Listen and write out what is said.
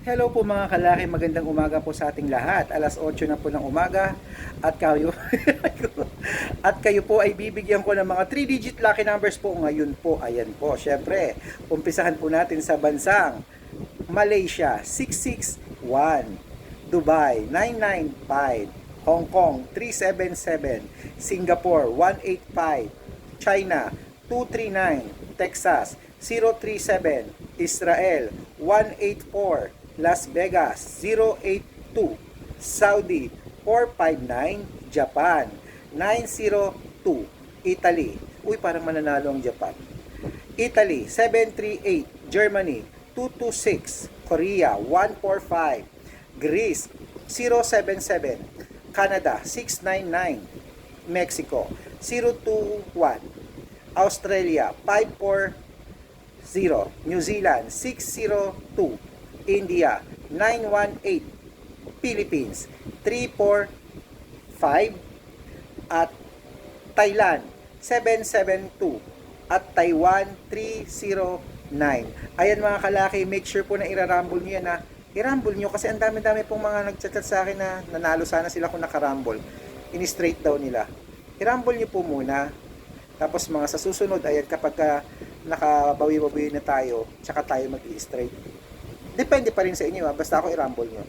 Hello po mga kalaki, magandang umaga po sa ating lahat. Alas 8 na po ng umaga at kayo at kayo po ay bibigyan ko ng mga 3-digit lucky numbers po ngayon po. Ayan po, syempre, umpisahan po natin sa bansang Malaysia 661, Dubai 995, Hong Kong 377, Singapore 185, China 239, Texas 037, Israel 184, Las Vegas 082, Saudi 459, Japan 902, Italy. Uy, parang mananalo ang Japan. Italy 738, Germany 226, Korea 145, Greece 077, Canada 699, Mexico 021, Australia 540, New Zealand 602, India 918, Philippines 345, at Thailand 772 at Taiwan 309. Ayan mga kalaki, make sure po na irarumble nyo yan ha. I-rumble nyo kasi ang dami-dami pong mga nagchat sa akin na nanalo sana sila kung nakarumble. In-straight daw nila. I-rumble nyo po muna. Tapos mga sa susunod, ayan kapag ka nakabawi-bawi na tayo, tsaka tayo mag-i-straight. Depende pa rin sa inyo ha, basta ako i-rumble nyo.